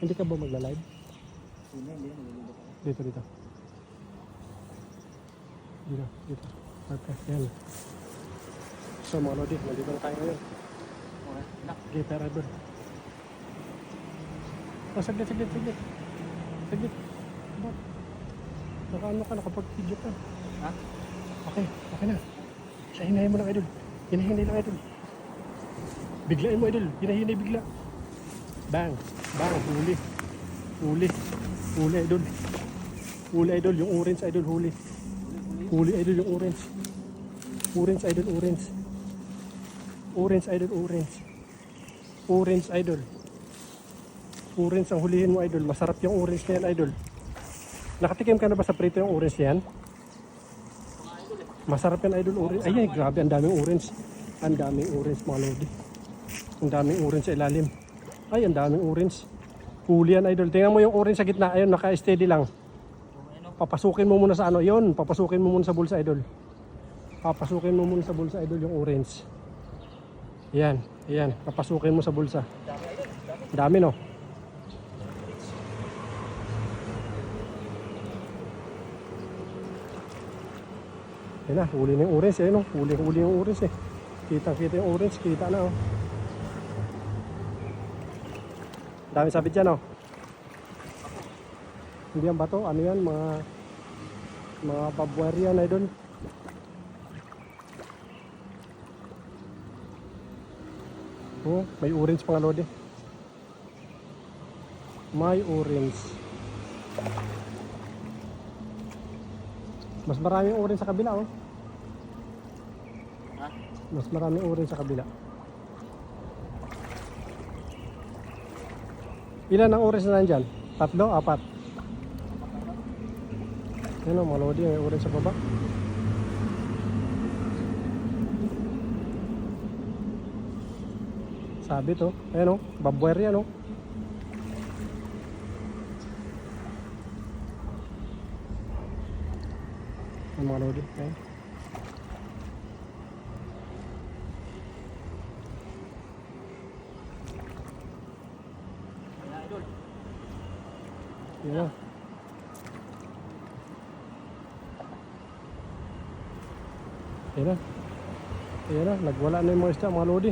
Hindi ka ba magla-live? Hindi, hindi. Dito, dito. Dito, dito. Okay, yan. So mga lodi, nandito na tayo ngayon. Okay. Pera doon. Oh, saglit, saglit, saglit. Saglit. Ba? Naka ano ka, nakapag-video ka. Ha? Okay, okay na. Siya hinahin mo lang, idol. Hinahinay lang, idol. Biglain mo, idol. Hinahinay bigla. Bang. Bang. Huli. Huli. Huli, idol. Huli, idol. Yung orange, idol. Huli. Huli, idol. Yung orange. Orange, idol. Orange. Orange, idol. Orange. Orange, idol. Orange ang hulihin mo, idol. Masarap yung orange na yan, idol. Nakatikim ka na ba sa prito yung orange yan? Masarap yan, idol. Orange. Ay, ay, grabe. Ang daming orange. Ang daming orange, mga lodi. Ang daming orange sa ilalim. Ay, ang daming orange. Huli yan, idol. Tingnan mo yung orange sa gitna. Ayun, naka-steady lang. Papasukin mo muna sa ano. Yun, papasukin mo muna sa bulsa, idol. Papasukin mo muna sa bulsa, idol, yung orange. Yan, yan. Papasukin mo sa bulsa. Dami no? Yan na, huli na yung orange eh, no? Huli-huli yung orange eh. Kitang-kita yung orange, kita na, oh. Dami sabit dyan, oh. Hindi yan bato, ano yan, mga mga pabuwer yan, idol. Oh, may orange pang lodi. May orange. Mas maraming orange sa kabila, oh. Mas maraming orange sa kabila. Ilan ang orange na nandyan? Tatlo? Apat? Yan o, mga lodi, may orange sa baba. Sabi to. Ayan o, babuer yan o. Mga lodi. Ayan. Yan na. Yan na. Yan na. Nagwala na yung mga isda, mga lodi.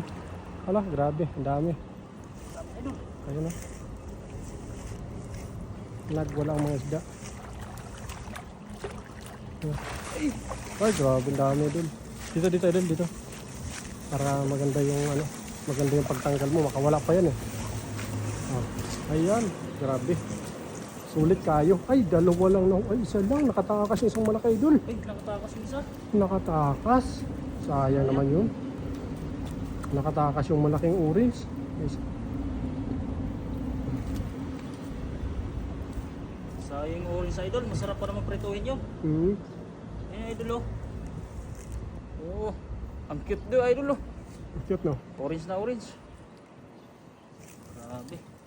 Hala, grabe. Ang dami. Ayun na. Nagwala ang mga isda. Ayan. Ay, grabe. Ang dami dun. Dito, dito, dito, dito. Para maganda yung ano, maganda yung pagtanggal mo. Makawala pa yan eh. Oh. Ayan, grabe. Sulit kayo. Ay, dalawa lang na. Ay, isa lang. Nakatakas yung isang malaki idol. Ay, nakatakas yung isa. Nakatakas. Sayang naman yun. Nakatakas yung malaking orange. Is- Sayang orange idol. Masarap pa naman prituhin yun. Hmm. Ayan idol oh. Oh, ang cute do idol oh. Cute no? Orange na orange. Grabe.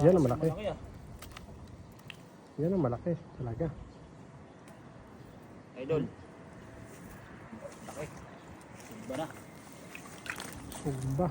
Yan ang malaki. ah. Yan ang malaki talaga. Idol. Laki. Iba na. Sumba.